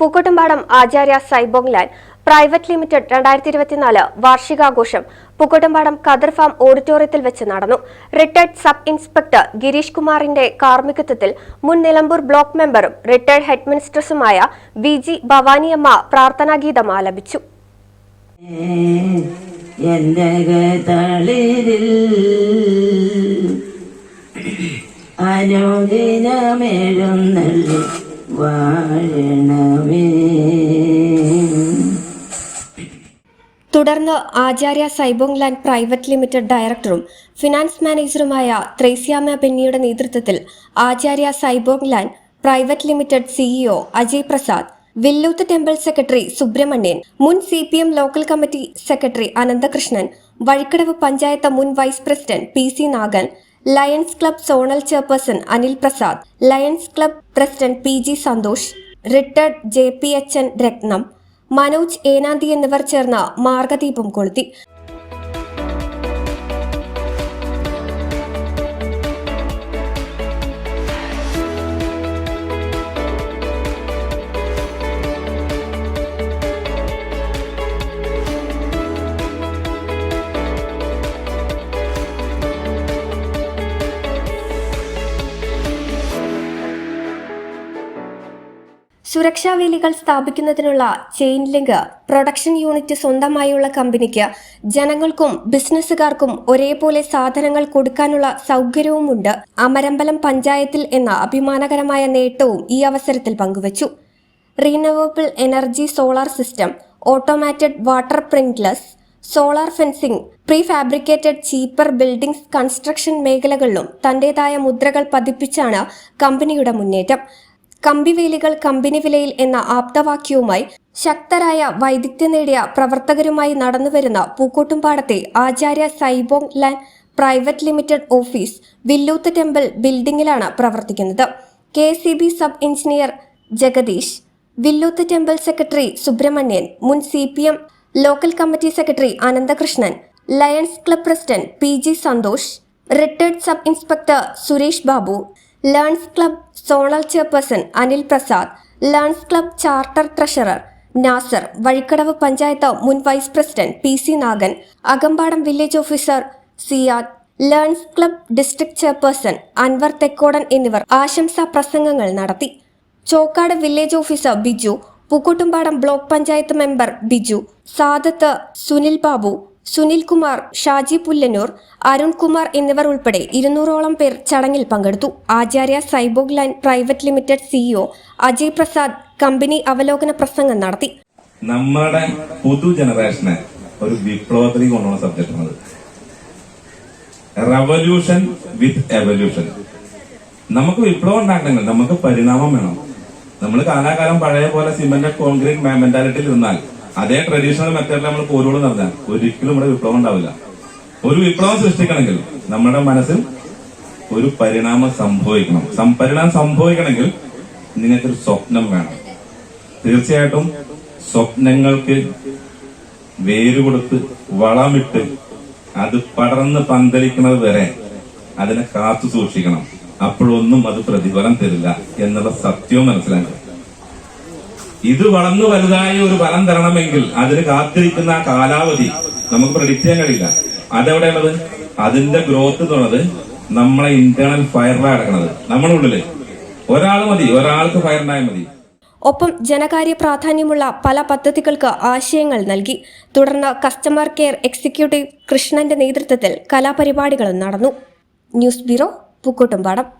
Pookkottumpadam Acharya Cyborg Land Private Limited രണ്ടായിരത്തി ഇരുപത്തിനാല് വാർഷികാഘോഷം Pookkottumpadam കദർ farm ഓഡിറ്റോറിയത്തിൽ വെച്ച് നടന്നു. റിട്ടയർഡ് സബ് ഇൻസ്പെക്ടർ ഗിരീഷ് കുമാറിന്റെ കാർമ്മികത്വത്തിൽ മുൻ നിലമ്പൂർ ബ്ലോക്ക് മെമ്പറും റിട്ടയർഡ് ഹെഡ് മിനിസ്റ്റേഴ്സുമായ വി ജി ഭവാനിയമ്മ പ്രാർത്ഥനാഗീതം ആലപിച്ചു. അനുദിനമേഴുന്നള്ളി വാഴണമേ തുടർന്ന് Acharya Cyborg Land Private Limited ഡയറക്ടറും ഫിനാൻസ് മാനേജറുമായ ത്രേസ്യാമ ബെന്നിയുടെ നേതൃത്വത്തിൽ Acharya Cyborg Land Private Limited CEO Ajay Prasad Villooth temple secretary Subramanian മുൻ C P M local committee secretary Ananthakrishnan Vazhikkadavu panchayat മുൻ vice president P C Nagan Lions Club zonal chairperson Anil Prasad Lions Club president P G Santhosh retired J P H N Rathnam Manoj Enanthi എന്നിവർ ചേർന്ന് മാർഗദീപം കൊളുത്തി സുരക്ഷാ വേലികൾ സ്ഥാപിക്കുന്നതിനുള്ള chain link production unit സ്വന്തമായുള്ള കമ്പനിക്ക് ജനങ്ങൾക്കും ബിസിനസ്സുകാർക്കും ഒരേപോലെ സാധനങ്ങൾ കൊടുക്കാനുള്ള സൗകര്യവുമുണ്ട്. അമരമ്പലം പഞ്ചായത്തിൽ എന്ന അഭിമാനകരമായ നേട്ടവും ഈ അവസരത്തിൽ പങ്കുവച്ചു. Renewable energy solar system automated water printless solar fencing prefabricated cheaper buildings construction മേഖലകളിലും തന്റേതായ മുദ്രകൾ പതിപ്പിച്ചാണ് കമ്പനിയുടെ മുന്നേറ്റം. കമ്പിവേലികൾ കമ്പനി വിലയിൽ എന്ന ആപ്തവാക്യവുമായി ശക്തരായ വൈദഗ്ധ്യം നേടിയ പ്രവർത്തകരുമായി നടന്നുവരുന്ന പൂക്കോട്ടുംപാടത്തെ Acharya Cyborg Land Private Limited office Villooth temple ബിൽഡിംഗിലാണ് പ്രവർത്തിക്കുന്നത്. K C B sub engineer Jagadish Villooth temple secretary Subramanian മുൻ C P M local committee secretary Ananthakrishnan Lions Club president P G Santhosh retired sub inspector Suresh Babu Lions Club zonal chairperson Anil Prasad Lions Club charter treasurer Nasar Vazhikkadavu panchayat മുൻ vice president P C Nagan Akampadam village officer Siyad Lions Club district chairperson Anwar Thekkodan എന്നിവർ ആശംസാ പ്രസംഗങ്ങൾ നടത്തി. Chokkad village officer Biju Pookkottumpadam block panchayat member Biju Sadath Sunil Babu Sunil Kumar Shaji Pullannur Arunkumar എന്നിവർ ഉൾപ്പെടെ ഇരുന്നൂറോളം പേർ ചടങ്ങിൽ പങ്കെടുത്തു. Acharya Cyborg Land Private Limited CEO Ajay Prasad company അവലോകന പ്രസംഗം നടത്തി. നമ്മുടെ പുതു ജനറേഷനെ ഒരു വിപ്ലവത്തിലേക്ക് കൊണ്ടുപോകുന്ന സബ്ജക്റ്റാണത്. റവല്യൂഷൻ വിത്ത് എവല്യൂഷൻ നമുക്ക് വിപ്ലവം ഉണ്ടാക്കണമെങ്കിൽ നമുക്ക് പരിണാമം വേണം. നമ്മൾ കാലാകാലം പഴയ പോലെ സിമന്റ് കോൺക്രീറ്റ് മെന്റാലിറ്റിയിൽ നിന്നാൽ അതേ ട്രഡീഷണൽ മെത്തേഡിൽ നമ്മൾ പോരോട് നടന്നാൽ ഒരിക്കലും ഇവിടെ വിപ്ലവം ഉണ്ടാവില്ല. ഒരു വിപ്ലവം സൃഷ്ടിക്കണമെങ്കിൽ നമ്മുടെ മനസ്സിൽ ഒരു പരിണാമം സംഭവിക്കണം. സം- പരിണാമം സംഭവിക്കണമെങ്കിൽ നിങ്ങൾക്കൊരു സ്വപ്നം വേണം. തീർച്ചയായിട്ടും സ്വപ്നങ്ങൾക്ക് വേര് കൊടുത്ത് വളമിട്ട് അത് പടർന്ന് പന്തലിക്കുന്നത് വരെ അതിനെ കാത്തു സൂക്ഷിക്കണം. അപ്പോഴൊന്നും അത് പ്രതിഫലം തരില്ല എന്നുള്ള സത്യവും മനസ്സിലാക്കുക ഇത് വളർന്നു വലുതായി ഒരു ഫലം തരണമെങ്കിൽ അതിന് കാത്തിരിക്കുന്ന കാലാവധി നമുക്ക് പ്രഡിക്റ്റ് ചെയ്യാൻ കഴിയില്ല. അതെവിടെയുള്ളത്? അതിന്റെ ഗ്രോത്ത് എന്നുള്ളത് നമ്മളെ ഇന്റേണൽ ഫയറിലാണ് കിടക്കുന്നത് നമ്മുടെ ഉള്ളിൽ. ഒരാൾ മതി. ഒരാൾക്ക് ഫയർ ഉണ്ടായാൽ മതി. ഒപ്പം ജനകാര്യ പ്രാധാന്യമുള്ള പല പദ്ധതികൾക്ക് ആശയങ്ങൾ നൽകി. തുടർന്ന് കസ്റ്റമർ കെയർ എക്സിക്യൂട്ടീവ് കൃഷ്ണന്റെ നേതൃത്വത്തിൽ കലാപരിപാടികളും നടന്നു. News bureau Pookkottumpadam.